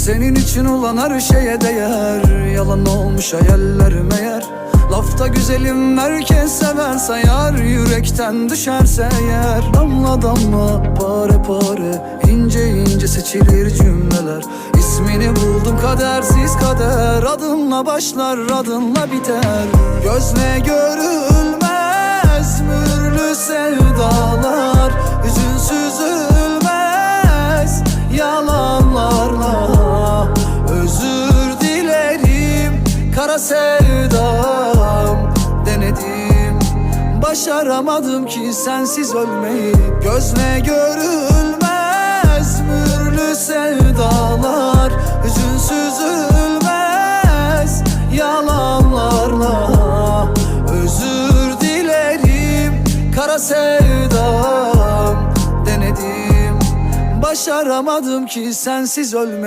Senin için olan her şeye değer. Yalan olmuş hayaller meğer Lafta güzelim herkes sever sayar Yürekten düşerse eğer Damla damla pare pare ince ince seçilir cümleler. İsmini buldum kadersiz kader. Adınla başlar adınla biter. Gözle görülmez sevdam. Denedim başaramadım ki sensiz ölmeyi. Gözle görülmez mühürlü sevdalar. Hüzünsüz ölmez yalanlarla. Özür dilerim kara sevdam. Denedim başaramadım ki sensiz ölmeyi